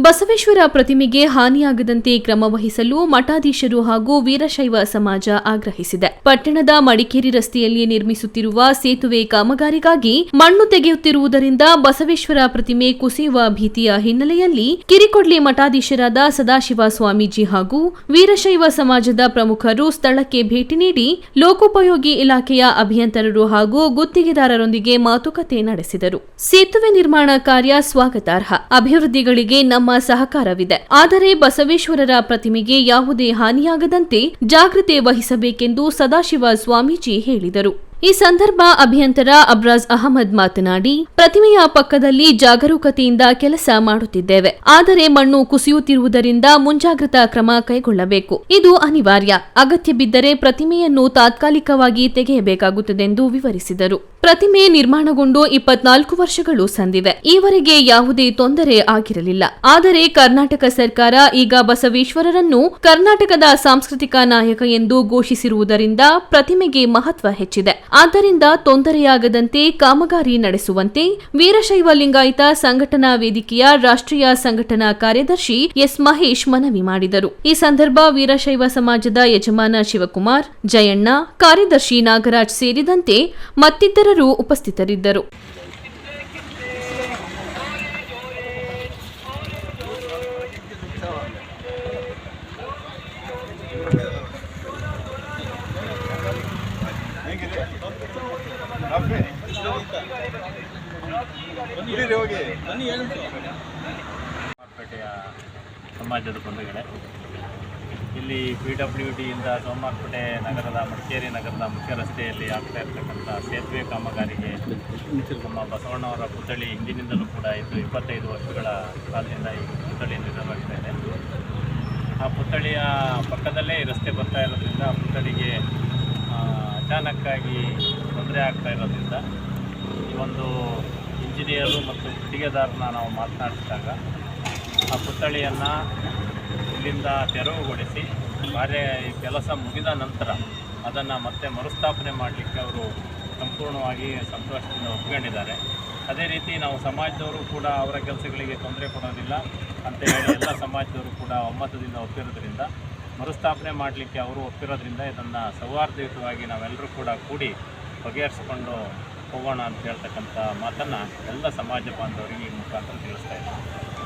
ಬಸವೇಶ್ವರ ಪ್ರತಿಮೆಗೆ ಹಾನಿಯಾಗದಂತೆ ಕ್ರಮ ವಹಿಸಲು ಮಠಾಧೀಶರು ಹಾಗೂ ವೀರಶೈವ ಸಮಾಜ ಆಗ್ರಹಿಸಿದೆ. ಪಟ್ಟಣದ ಮಡಿಕೇರಿ ರಸ್ತೆಯಲ್ಲಿ ನಿರ್ಮಿಸುತ್ತಿರುವ ಸೇತುವೆ ಕಾಮಗಾರಿಗಾಗಿ ಮಣ್ಣು ತೆಗೆಯುತ್ತಿರುವುದರಿಂದ ಬಸವೇಶ್ವರ ಪ್ರತಿಮೆ ಕುಸಿಯುವ ಭೀತಿಯ ಹಿನ್ನೆಲೆಯಲ್ಲಿ ಕಿರಿಕೊಡ್ಲಿ ಮಠಾಧೀಶರಾದ ಸದಾಶಿವ ಸ್ವಾಮೀಜಿ ಹಾಗೂ ವೀರಶೈವ ಸಮಾಜದ ಪ್ರಮುಖರು ಸ್ಥಳಕ್ಕೆ ಭೇಟಿ ನೀಡಿ ಲೋಕೋಪಯೋಗಿ ಇಲಾಖೆಯ ಅಭಿಯಂತರರು ಹಾಗೂ ಗುತ್ತಿಗೆದಾರರೊಂದಿಗೆ ಮಾತುಕತೆ ನಡೆಸಿದರು. ಸೇತುವೆ ನಿರ್ಮಾಣ ಕಾರ್ಯ ಸ್ವಾಗತಾರ್ಹ. ಅಭಿವೃದ್ಧಿಗಳಿಗೆ ನಮ್ಮ ಸಹಕಾರವಿದೆ. ಆದರೆ ಬಸವೇಶ್ವರರ ಪ್ರತಿಮೆಗೆ ಯಾವುದೇ ಹಾನಿಯಾಗದಂತೆ ಜಾಗೃತೆ ವಹಿಸಬೇಕೆಂದು ಸದಾಶಿವ ಸ್ವಾಮೀಜಿ ಹೇಳಿದರು. ಈ ಸಂದರ್ಭ ಅಭಿಯಂತರ ಅಬ್ರಾಜ್ ಅಹಮದ್ ಮಾತನಾಡಿ, ಪ್ರತಿಮೆಯ ಪಕ್ಕದಲ್ಲಿ ಜಾಗರೂಕತೆಯಿಂದ ಕೆಲಸ ಮಾಡುತ್ತಿದ್ದೇವೆ. ಆದರೆ ಮಣ್ಣು ಕುಸಿಯುತ್ತಿರುವುದರಿಂದ ಮುಂಜಾಗ್ರತಾ ಕ್ರಮ ಕೈಗೊಳ್ಳಬೇಕು. ಇದು ಅನಿವಾರ್ಯ. ಅಗತ್ಯ ಬಿದ್ದರೆ ಪ್ರತಿಮೆಯನ್ನು ತಾತ್ಕಾಲಿಕವಾಗಿ ತೆಗೆಯಬೇಕಾಗುತ್ತದೆಂದು ವಿವರಿಸಿದರು. ಪ್ರತಿಮೆ ನಿರ್ಮಾಣಗೊಂಡು ಇಪ್ಪತ್ನಾಲ್ಕು ವರ್ಷಗಳು ಸಂದಿವೆ. ಈವರೆಗೆ ಯಾವುದೇ ತೊಂದರೆ ಆಗಿರಲಿಲ್ಲ. ಆದರೆ ಕರ್ನಾಟಕ ಸರ್ಕಾರ ಈಗ ಬಸವೇಶ್ವರರನ್ನು ಕರ್ನಾಟಕದ ಸಾಂಸ್ಕೃತಿಕ ನಾಯಕ ಎಂದು ಘೋಷಿಸಿರುವುದರಿಂದ ಪ್ರತಿಮೆಗೆ ಮಹತ್ವ ಹೆಚ್ಚಿದೆ. ಆದ್ದರಿಂದ ತೊಂದರೆಯಾಗದಂತೆ ಕಾಮಗಾರಿ ನಡೆಸುವಂತೆ ವೀರಶೈವ ಲಿಂಗಾಯತ ಸಂಘಟನಾ ವೇದಿಕೆಯ ರಾಷ್ಟ್ರೀಯ ಸಂಘಟನಾ ಕಾರ್ಯದರ್ಶಿ ಎಸ್ ಮಹೇಶ್ ಮನವಿ ಮಾಡಿದರು. ಈ ಸಂದರ್ಭ ವೀರಶೈವ ಸಮಾಜದ ಯಜಮಾನ ಶಿವಕುಮಾರ್, ಜಯಣ್ಣ, ಕಾರ್ಯದರ್ಶಿ ನಾಗರಾಜ್ ಸೇರಿದಂತೆ ಮತ್ತಿತರರು ಉಪಸ್ಥಿತರಿದ್ದರು. ಸಮಾಜದ ಬಂಧುಗಳೇ ಇಲ್ಲಿ ಪಿ ಡಬ್ಲ್ಯೂ ಡಿಯಿಂದ ಸೋಮವಾರಪೇಟೆ ನಗರದ ಮಡಿಕೇರಿ ನಗರದ ಮುಖ್ಯ ರಸ್ತೆಯಲ್ಲಿ ಆಗ್ತಾ ಇರತಕ್ಕಂಥ ಸೇತುವೆ ಕಾಮಗಾರಿಗೆ ನಮ್ಮ ಬಸವಣ್ಣವರ ಪುತ್ಥಳಿ ಹಿಂದಿನಿಂದಲೂ ಕೂಡ ಇದು ಇಪ್ಪತ್ತೈದು ವರ್ಷಗಳ ಕಾಲದಿಂದ ಈ ಪುತ್ಥಳಿ ನಿರ್ಮಾಣವಾಗ್ತಾ ಇದೆ. ಆ ಪುತ್ಥಳಿಯ ಪಕ್ಕದಲ್ಲೇ ರಸ್ತೆ ಬರ್ತಾ ಇರೋದ್ರಿಂದ ಆ ಪುತ್ಥಳಿಗೆ ಅಚಾನಕ್ಕಾಗಿ ತೊಂದರೆ ಆಗ್ತಾ ಇರೋದ್ರಿಂದ ಈ ಒಂದು ಇಂಜಿನಿಯರು ಮತ್ತು ಗುತ್ತಿಗೆದಾರನ ನಾವು ಮಾತನಾಡಿದಾಗ ಆ ಪುತ್ಥಳಿಯನ್ನು ಇಲ್ಲಿಂದ ತೆರವುಗೊಳಿಸಿ ಕಾರ್ಯ ಕೆಲಸ ಮುಗಿದ ನಂತರ ಅದನ್ನು ಮತ್ತೆ ಮರುಸ್ಥಾಪನೆ ಮಾಡಲಿಕ್ಕೆ ಅವರು ಸಂಪೂರ್ಣವಾಗಿ ಸಂತೋಷದಿಂದ ಒಪ್ಕೊಂಡಿದ್ದಾರೆ. ಅದೇ ರೀತಿ ನಾವು ಸಮಾಜದವರು ಕೂಡ ಅವರ ಕೆಲಸಗಳಿಗೆ ತೊಂದರೆ ಕೊಡೋದಿಲ್ಲ ಅಂತ ಹೇಳಿ ಎಲ್ಲ ಸಮಾಜದವರು ಕೂಡ ಒಮ್ಮತದಿಂದ ಒಪ್ಪಿರೋದ್ರಿಂದ, ಮರುಸ್ಥಾಪನೆ ಮಾಡಲಿಕ್ಕೆ ಅವರು ಒಪ್ಪಿರೋದ್ರಿಂದ ಇದನ್ನು ಸೌಹಾರ್ದಯುತವಾಗಿ ನಾವೆಲ್ಲರೂ ಕೂಡ ಕೂಡಿ ಬಗೆಹರಿಸಿಕೊಂಡು ಹೋಗೋಣ ಅಂತ ಹೇಳ್ತಕ್ಕಂಥ ಮಾತನ್ನು ಎಲ್ಲ ಸಮಾಜ ಬಾಂಧವರಿಗೆ ಈ ಮುಖಾಂತರ ತಿಳಿಸ್ತಾ ಇದ್ದೀವಿ